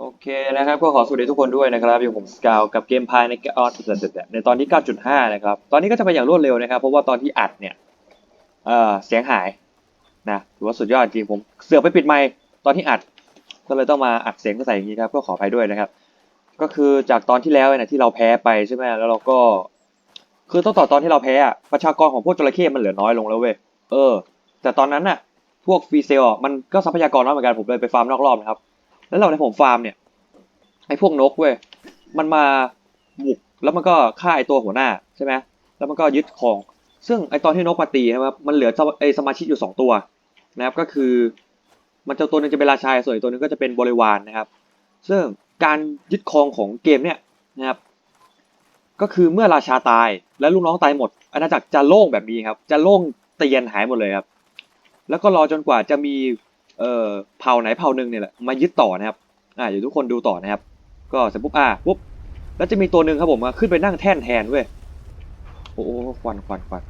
โอเคนะครับก็ขอสวัสดีทุกคนด้วยนะครับอยู่ผมสกาวกับเกมพายในออนในตอนที่ 9.5 นะครับ ตอนนี้ก็จะไปอย่างรวดเร็วนะครับ เพราะว่าตอนที่อัดเนี่ยเอ่อเสียงหายนะถือว่าสุดยอดจริงผมเสือกไปปิดไมค์ตอนที่อัด ก็เลยต้องมาอัดเสียงก็ใส่อย่างนี้ครับก็ขออภัยด้วยนะครับ ก็คือจากตอนที่แล้วเนี่ยที่เราแพ้ไปใช่ไหมแล้วเราก็ คือตั้งต่ตอนที่เราแพ้อะประชากรของพวกจระเข้มันเหลือน้อยลงแล้วเว้ยเออ แต่ตอนนั้นน่ะพวกฟรีเซลมันก็ทรัพยากรน้อยเหมือนกันผมเลยไปฟาร์มนอกรอบนะครับ แล้วเราในผมฟาร์มเนี่ยไอ้พวกนกเว้ยมันมาบุกแล้วมันก็ฆ่าไอ้ตัวหัวหน้าใช่ไหมแล้วมันก็ยึดของ ซึ่งไอ้ตอนที่นกมาตีนะครับมันเหลือไอ้สมาชิกอยู่สองตัวนะครับก็คือ มันจะตัวหนึงจะเป็นราชาส่วนอีกตัวหนึงก็จะเป็นบริวารนะครับ ซึ่งการยึดครองของเกมเนี่ยนะครับก็คือเมื่อราชาตายและลูกน้องตายหมดอาณาจักรจะโล่งแบบนี้ครับ จะโล่งเตียนหายหมดเลยครับ แล้วก็รอจนกว่าจะมี เอ่อเผ่าไหนเผ่าหนึ่งเนี่ยแหละมายึดต่อนะครับอ่าเดี๋ยวทุกคนดูต่อนะครับ ก็เสร็จปุ๊บอ่าปุ๊บแล้วจะมีตัวหนึ่งครับผมมาขึ้นไปนั่งแท่นแทนเว้ยโอ้โหควันควันควัน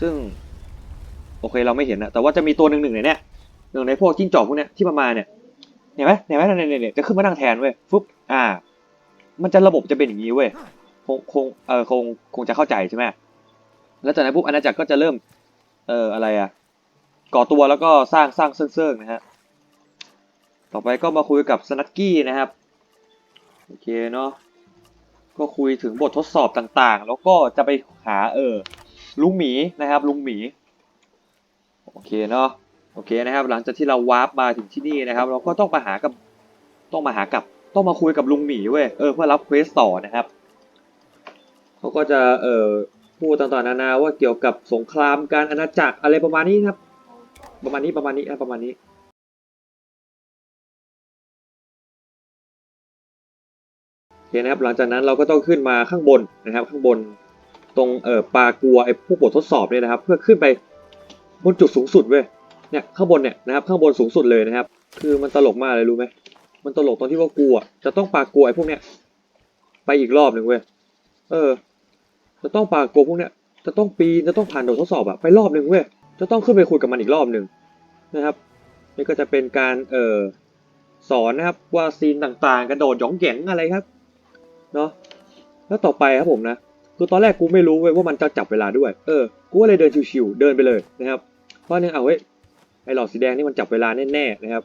ซึ่ง โอเคเราไม่เห็นนะแต่ว่าจะมีตัวหนึ่งหนึ่งในเนี้ยหนึ่งในพวกจิ้งจอกพวกเนี้ยที่มามาเนี่ยเห็นไหมเห็นไหมเนี่ยเนี่ยเนี่ยจะขึ้นมานั่งแทนเว้ยฟึบอ่า มันจะระบบจะเป็นอย่างนี้เว้ยคงคงเออคงคงจะเข้าใจใช่ไหมแล้วจากนั้นปุ๊บอาณาจักรก็จะเริ่ม เอ่ออะไรอะ ก่อตัวแล้วก็สร้างสร้างเซิ่งๆนะฮะต่อไปก็มาคุยกับสนักกี้นะครับโอเคเนาะก็คุยถึงบททดสอบต่างๆ แล้วก็จะไปหาเออลุงหมีนะครับ ลุงหมีโอเคเนาะโอเคนะครับ หลังจากที่เราวาร์ปมาถึงที่นี่นะครับ เราก็ต้องมาหากับต้องมาหากับต้องมาคุยกับลุงหมีเว้ยเออเพื่อรับเควสต่อนะครับเขาก็จะเออพูดต่างๆนานาว่าเกี่ยวกับสงครามการอาณาจักรอะไรประมาณนี้ครับ ประมาณนี้ประมาณนี้อะประมาณนี้โอเคนะครับหลังจากนั้นเราก็ต้องขึ้นมาข้างบนนะครับ ข้างบนตรงเอ่อปลากัวไอ้พวกบททดสอบเนี่ยนะครับ เพื่อขึ้นไปบนจุดสูงสุดเว้ยเนี่ยข้างบนเนี่ยนะครับ ข้างบนสูงสุดเลยนะครับ คือมันตลกมากเลยรู้ไหมมันตลกตรงที่ว่ากูอะจะต้องปลากัวไอ้พวกเนี้ยไปอีกรอบหนึ่งเว้ยเออ จะต้องปลากัวพวกเนี้ยจะต้องปีนจะต้องผ่านบททดสอบอะไปรอบหนึ่งเว้ย จะต้องขึ้นไปคุยกับมันอีกรอบหนึ่งนะครับนี่ก็จะเป็นการเอ่อสอนนะครับว่าซีนต่างๆ กระโดดหยองแหยงอะไรครับเนาะแล้วต่อไปครับผมนะคือตอนแรกกูไม่รู้เว้ยว่ามันจะจับเวลาด้วยเออกูก็เลยเดินชิวๆเดินไปเลยนะครับเพราะเนี่ยเอาเว้ยไอหลอดสีแดงนี่มันจับเวลาแน่ๆนะครับ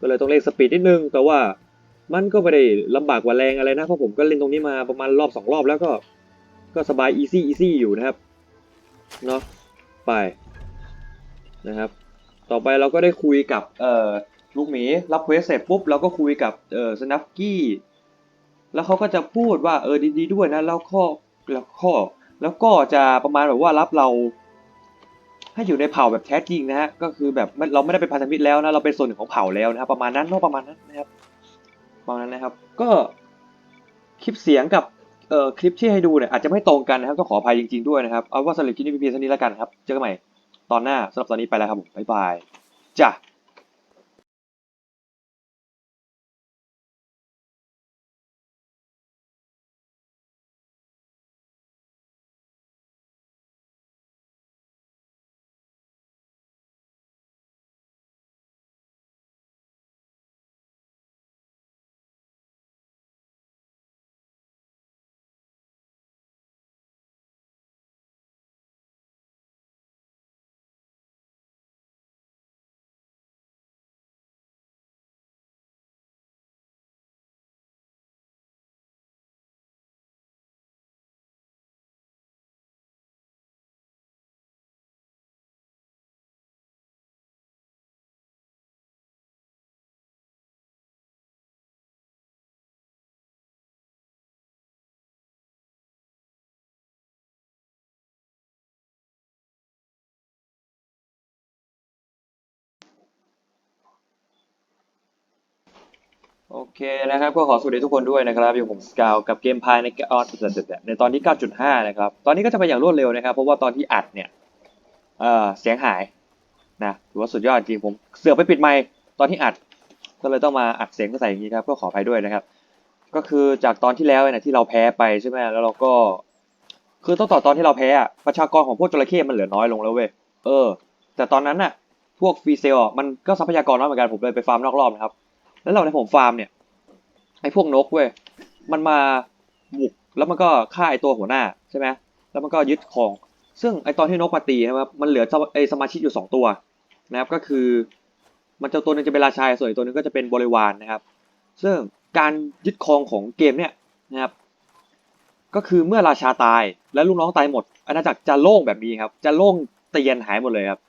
ก็เลยต้องเล่นสปีดนิดนึง แต่ว่ามันก็ไม่ได้ลำบากกว่าแรงอะไรนะเพราะผมก็เล่นตรงนี้มาประมาณรอบสองรอบแล้วก็ก็สบายอีซี่อีซี่อยู่นะครับเนาะไป นะครับ ต่อไปเราก็ได้คุยกับเอ่อลูกหมีรับเควสเสร็จปุ๊บเราก็คุยกับเอ่อสนัฟกี้แล้วเขาก็จะพูดว่าเออดีๆด้วยนะแล้วข้อแล้วข้อแล้วก็จะประมาณแบบว่ารับเรา ให้อยู่ในเผ่าแบบแท้จริงนะฮะก็คือแบบเราไม่ได้เป็นพันธมิตรแล้วนะเราเป็นส่วนหนึ่งของเผ่าแล้วนะครับประมาณนั้นเนาะประมาณนั้นนะครับประมาณนั้นนะครับ ก็คลิปเสียงกับเอ่อคลิปที่ให้ดูเนี่ยอาจจะไม่ตรงกันนะครับต้องขออภัยจริงๆด้วยนะครับเอาว่าสรับคลิปนี้เพียงเท่านี้แล้วกันครับเจอกันใหม่ ตอนหน้าสำหรับตอนนี้ไปแล้วครับผมบ๊ายบายจ้ะ โอเคนะครับก็ขอสวัสดีทุกคนด้วยนะครับอยู่ผมสกาวกับเกมพายในออนในตอนที่ 9.5 นะครับ ตอนนี้ก็จะไปอย่างรวดเร็วนะครับ เพราะว่าตอนที่อัดเนี่ยเอ่อเสียงหายนะถือว่าสุดยอดจริงผมเสือกไปปิดไมค์ตอนที่อัด ก็เลยต้องมาอัดเสียงก็ใส่อย่างนี้ครับก็ขออภัยด้วยนะครับ ก็คือจากตอนที่แล้วเนี่ยที่เราแพ้ไปใช่ไหมแล้วเราก็ คือตั้งต่อตอนที่เราแพ้อะประชากรของพวกจระเข้มันเหลือน้อยลงแล้วเว้ยเออ แต่ตอนนั้นน่ะพวกฟรีเซลมันก็ทรัพยากรน้อยเหมือนกันผมเลยไปฟาร์มนอกรอบนะครับ แล้วเราในผมฟาร์มเนี่ยไอ้พวกนกเว้ยมันมาบุกแล้วมันก็ฆ่าไอ้ตัวหัวหน้าใช่ไหมแล้วมันก็ยึดของ ซึ่งไอ้ตอนที่นกมาตีนะครับมันเหลือไอ้สมาชิกอยู่สองตัวนะครับก็คือ มันจะตัวหนึงจะเป็นราชาส่วนอีกตัวหนึงก็จะเป็นบริวารนะครับ ซึ่งการยึดครองของเกมเนี่ยนะครับ ก็คือเมื่อราชาตายและลูกน้องตายหมดอาณาจักรจะโล่งแบบนี้ครับ จะโล่งเตียนหายหมดเลยครับ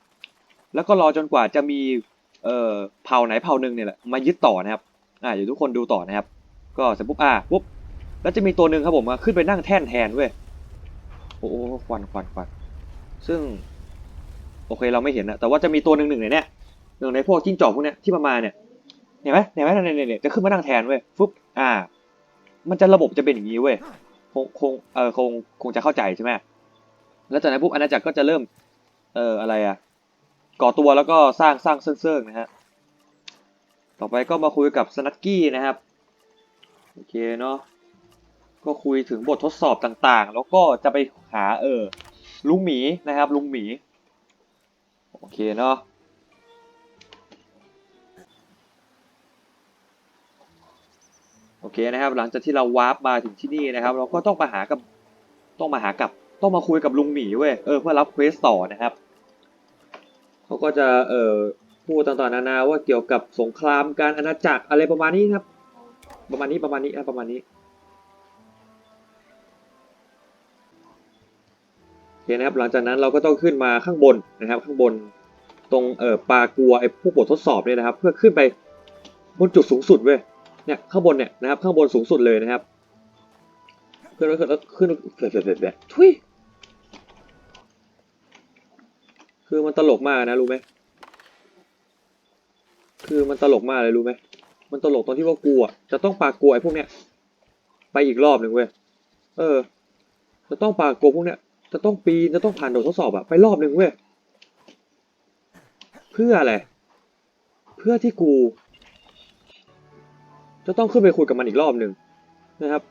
แล้วก็รอจนกว่าจะมี เอ่อเผ่าไหนเผ่าหนึ่งเนี่ยแหละมายึดต่อนะครับอ่าเดี๋ยวทุกคนดูต่อนะครับ ก็เสร็จปุ๊บอ่าปุ๊บแล้วจะมีตัวหนึ่งครับผมมาขึ้นไปนั่งแท่นแทนเว้ยโอ้โหควันควันควันซึ่ง โอเคเราไม่เห็นนะแต่ว่าจะมีตัวหนึ่งหนึ่งในเนี้ยหนึ่งในพวกจิ้งจอกพวกเนี้ยที่มันมาเนี่ยเห็นไหมเห็นไหมเนี่ยเนี่ยเนี่ยจะขึ้นมานั่งแทนเว้ยฟุ๊บอ่า มันจะระบบจะเป็นอย่างนี้เว้ยคงคงเออคงคงจะเข้าใจใช่ไหมแล้วจากนั้นปุ๊บอาณาจักรก็จะเริ่ม เอ่ออะไรอะ ก่อตัวแล้วก็สร้างสร้างเซิร์งๆนะฮะต่อไปก็มาคุยกับสนักกี้นะครับโอเคเนาะก็คุยถึงบททดสอบต่างๆ แล้วก็จะไปหาเออลุงหมีนะครับ ลุงหมีโอเคเนาะโอเคนะครับ หลังจากที่เราวาร์ปมาถึงที่นี่นะครับ เราก็ต้องมาหากับต้องมาหากับต้องมาคุยกับลุงหมีเว้ยเออเพื่อรับเควสต่อนะครับ เขาก็จะเอ่อพูดต่างๆนานาว่าเกี่ยวกับสงครามการอาณาจักรอะไรประมาณนี้ครับ ประมาณนี้ประมาณนี้นะประมาณนี้โอเคนะครับหลังจากนั้นเราก็ต้องขึ้นมาข้างบนนะครับ ข้างบนตรงเอ่อปลากัวไอ้พวกบททดสอบเนี่ยนะครับ เพื่อขึ้นไปบนจุดสูงสุดเว้ยเนี่ยข้างบนเนี่ยนะครับข้างบนสูงสุดเลยนะครับขึ้นแล้วขึ้นแล้วขึ้นเสร็จเสร็จแบบทุย คือมันตลกมากนะรู้ไหมคือมันตลกมากเลยรู้ไหมมันตลกตอนที่ว่ากูอะจะต้องปากกลัวไอ้พวกเนี้ยไปอีกรอบหนึ่งเว้ยเออ จะต้องปากกลัวพวกเนี้ยจะต้องปีนจะต้องผ่านโดดทดสอบอะไปรอบหนึ่งเว้ยเพื่ออะไรเพื่อที่กู จะต้องขึ้นไปคุยกับมันอีกรอบหนึ่งนะครับ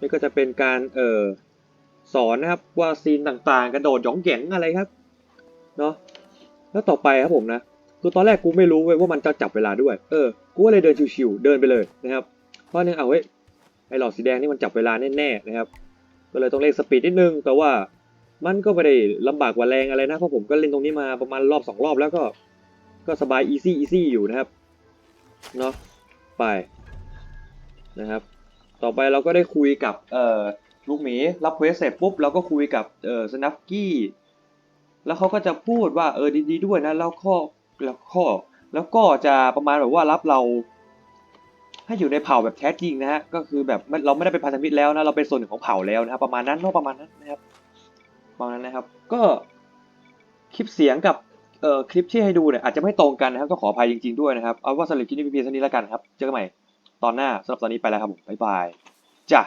นี่ก็จะเป็นการเอ่อสอนนะครับว่าซีนต่างๆ กระโดดหยองแหยงอะไรครับ เนาะแล้วต่อไปครับผมนะคือตอนแรกกูไม่รู้เว้ยว่ามันจะจับเวลาด้วยเออกูก็เลยเดินชิวๆเดินไปเลยนะครับเพราะเนี่ยเอาเว้ยไอ้หลอดสีแดงนี่มันจับเวลาแน่ๆนะครับ ก็เลยต้องเล่นสปีดนิดนึง แต่ว่ามันก็ไม่ได้ลำบากกว่าแรงอะไรนะเพราะผมก็เล่นตรงนี้มาประมาณรอบสองรอบแล้วก็ก็สบายอีซี่อีซี่อยู่นะครับเนาะไปนะครับ ต่อไปเราก็ได้คุยกับเอ่อลูกหมีรับเควสเสร็จปุ๊บเราก็คุยกับเอ่อสนัฟกี้ แล้วเขาก็จะพูดว่าเออดีๆด้วยนะแล้วข้อแล้วข้อแล้วก็จะประมาณแบบว่ารับเรา ให้อยู่ในเผ่าแบบแท้จริงนะฮะก็คือแบบเราไม่ได้เป็นพันธมิตรแล้วนะเราเป็นส่วนหนึ่งของเผ่าแล้วนะครับประมาณนั้นเนอะประมาณนั้นนะครับประมาณนั้นนะครับ ก็คลิปเสียงกับเอ่อคลิปที่ให้ดูเนี่ยอาจจะไม่ตรงกันนะครับต้องขออภัยจริงๆด้วยนะครับเอาว่าสรับคลิปนี้เพียงเท่านี้แล้วกันครับเจอกันใหม่ตอนหน้าสำหรับตอนนี้ไปแล้วครับผมบ๊ายบายจ้ะ